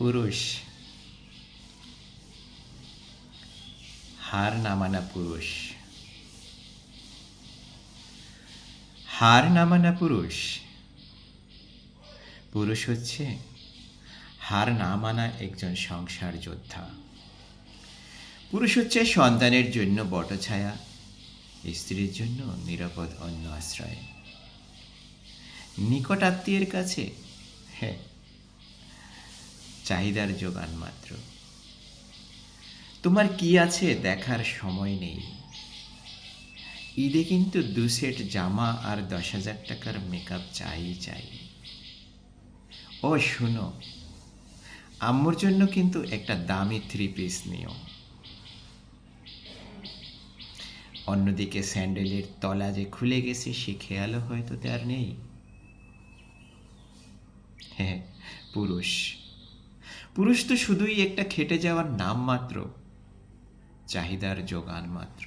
পুরুষ। হার নামানা পুরুষ। হার নামানা পুরুষ। পুরুষ হচ্ছে হার না মানা একজন সংসার যোদ্ধা। পুরুষ হচ্ছে সন্তানের জন্য বটছায়া স্ত্রীর জন্য নিরাপদ অন্য আশ্রয়। নিকট আত্মীয়ের কাছে হ্যাঁ চাহিদার যোগান মাত্র। তোমার কি আছে দেখার সময় নেই। ঈদে কিন্তু দু সেট জামা আর দশ হাজার টাকার মেকআপ চাই চাই। ও, শুনো, আম্মুর জন্য কিন্তু একটা দামি থ্রি পিস নিও। অন্যদিকে স্যান্ডেলের তলা যে খুলে গেছে, সে খেয়ালও হয়তো তার নেই। হ্যাঁ পুরুষ। পুরুষ তো শুধুই একটা খেটে যাওয়ার নাম মাত্র চাহিদার যোগান মাত্র।